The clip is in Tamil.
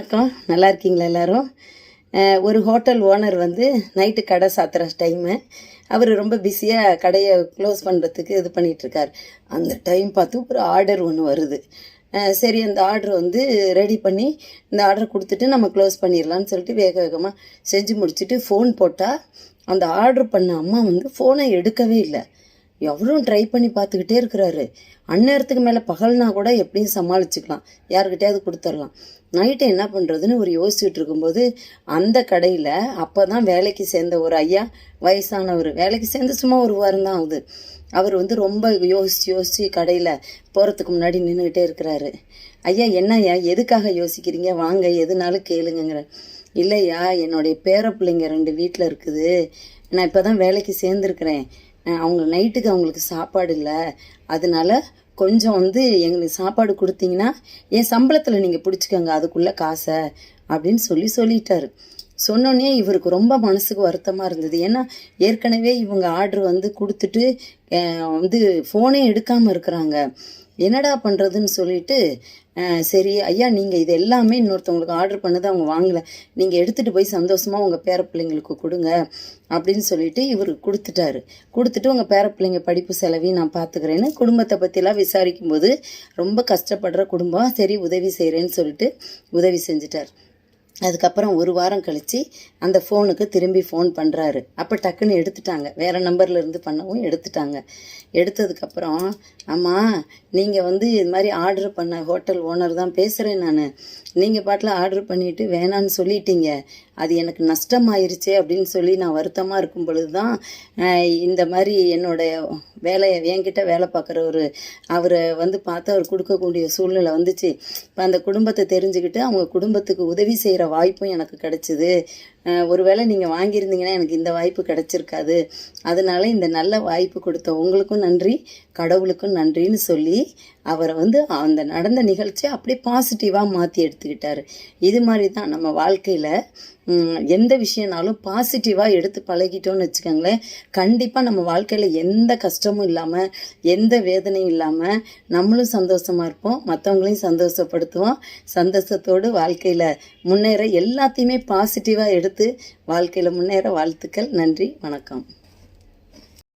வணக்கம். நல்லா இருக்கீங்களா எல்லாரும்? ஒரு ஹோட்டல் ஓனர் வந்து நைட்டு கடை சாத்துற டைமு அவர் ரொம்ப பிஸியாக கடையை க்ளோஸ் பண்ணுறதுக்கு இது பண்ணிகிட்ருக்கார் இருக்கார் அந்த டைம் பார்த்து ஒரு ஆர்டர் ஒன்று வருது. சரி அந்த ஆர்டர் வந்து ரெடி பண்ணி இந்த ஆர்டர் கொடுத்துட்டு நம்ம க்ளோஸ் பண்ணிடலான்னு சொல்லிட்டு வேக வேகமாக செஞ்சு முடிச்சுட்டு ஃபோன் போட்டால் அந்த ஆர்டர் பண்ண அம்மா வந்து ஃபோனை எடுக்கவே இல்லை. எவ்வளோ ட்ரை பண்ணி பார்த்துக்கிட்டே இருக்கிறாரு. அந்நேரத்துக்கு மேலே பகல்னா கூட எப்படியும் சமாளிச்சுக்கலாம். யாருக்கிட்டையாவது கொடுத்துடலாம். நைட்டு என்ன பண்ணுறதுன்னு ஒரு யோசிச்சுட்டு இருக்கும்போது அந்த கடையில் அப்போ தான் வேலைக்கு சேர்ந்த ஒரு ஐயா வயசானவர். வேலைக்கு சேர்ந்து சும்மா ஒரு வாரம் தான் ஆகுது. அவர் வந்து ரொம்ப யோசித்து யோசித்து கடையில் போகிறதுக்கு முன்னாடி நின்றுக்கிட்டே இருக்கிறாரு. ஐயா என்னய்யா எதுக்காக யோசிக்கிறீங்க? வாங்க எதுனாலும் கேளுங்கங்கிற இல்லையா என்னுடைய பேர பிள்ளைங்க ரெண்டு வீட்டில் இருக்குது. நான் இப்போ தான் வேலைக்கு சேர்ந்துருக்கிறேன். அவங்க நைட்டுக்கு அவங்களுக்கு சாப்பாடு இல்லை. அதனால கொஞ்சம் வந்து எங்களுக்கு சாப்பாடு கொடுத்தீங்கன்னா என் சம்பளத்தில் நீங்கள் பிடிச்சிக்கோங்க அதுக்குள்ளே காசை அப்படின்னு சொல்லி சொல்லிட்டாரு. சொன்னோடனே இவருக்கு ரொம்ப மனசுக்கு வருத்தமாக இருந்தது. ஏன்னா ஏற்கனவே இவங்க ஆர்டர் வந்து கொடுத்துட்டு வந்து ஃபோனே எடுக்காமல் இருக்கிறாங்க. என்னடா பண்ணுறதுன்னு சொல்லிட்டு சரி ஐயா நீங்கள் இது எல்லாமே இன்னொருத்தவங்களுக்கு ஆர்டர் பண்ணது அவங்க வாங்கலை. நீங்கள் எடுத்துகிட்டு போய் சந்தோஷமாக உங்கள் பேர பிள்ளைங்களுக்கு கொடுங்க அப்படின்னு சொல்லிட்டு இவர் கொடுத்துட்டாரு. கொடுத்துட்டு உங்கள் பேர பிள்ளைங்க படிப்பு செலவையும் நான் பார்த்துக்கிறேன்னு குடும்பத்தை பற்றிலாம் விசாரிக்கும்போது ரொம்ப கஷ்டப்படுற குடும்பம் சரி உதவி செய்கிறேன்னு சொல்லிட்டு உதவி செஞ்சிட்டார். அதுக்கப்புறம் ஒரு வாரம் கழித்து அந்த ஃபோனுக்கு திரும்பி ஃபோன் பண்ணுறாரு அப்போ டக்குன்னு எடுத்துட்டாங்க. வேறு நம்பர்லேருந்து பண்ணவும் எடுத்துட்டாங்க. எடுத்ததுக்கப்புறம் ஆமாம் நீங்கள் வந்து இது மாதிரி ஆர்டர் பண்ண ஹோட்டல் ஓனர் தான் பேசுகிறேன் நான். நீங்கள் பாட்டில் ஆர்டர் பண்ணிவிட்டு வேணான்னு சொல்லிட்டீங்க. அது எனக்கு நஷ்டமாயிருச்சே அப்படின்னு சொல்லி நான் வருத்தமாக இருக்கும் பொழுது தான் இந்த மாதிரி என்னோட வேலையை என்கிட்ட வேலை பார்க்குற ஒரு அவரை வந்து பார்த்து அவர் கொடுக்கக்கூடிய சூழ்நிலை வந்துச்சு. இப்போ அந்த குடும்பத்தை தெரிஞ்சுக்கிட்டு அவங்க குடும்பத்துக்கு உதவி செய்கிற வாய்ப்பும் எனக்கு கிடைச்சிது. ஒருவேளை நீங்கள் வாங்கியிருந்தீங்கன்னா எனக்கு இந்த வாய்ப்பு கிடச்சிருக்காது. அதனால இந்த நல்ல வாய்ப்பு கொடுத்த உங்களுக்கும் நன்றி கடவுளுக்கும் நன்றின்னு சொல்லி அவரை வந்து அந்த நடந்த நிகழ்ச்சியை அப்படியே பாசிட்டிவாக மாற்றி எடுத்துக்கிட்டார். இது மாதிரி தான் நம்ம வாழ்க்கையில் எந்த விஷயம்னாலும் பாசிட்டிவாக எடுத்து பழகிட்டோம்னு வச்சுக்கோங்களேன். கண்டிப்பாக நம்ம வாழ்க்கையில் எந்த கஷ்டமும் இல்லாமல் எந்த வேதனையும் இல்லாமல் நம்மளும் சந்தோஷமாக இருப்போம் மற்றவங்களையும் சந்தோஷப்படுத்துவோம். சந்தோஷத்தோடு வாழ்க்கையில் முன்னேற எல்லாத்தையுமே பாசிட்டிவாக எடுத்து வாழ்க்கையில் முன்னேற வாழ்த்துக்கள். நன்றி. வணக்கம்.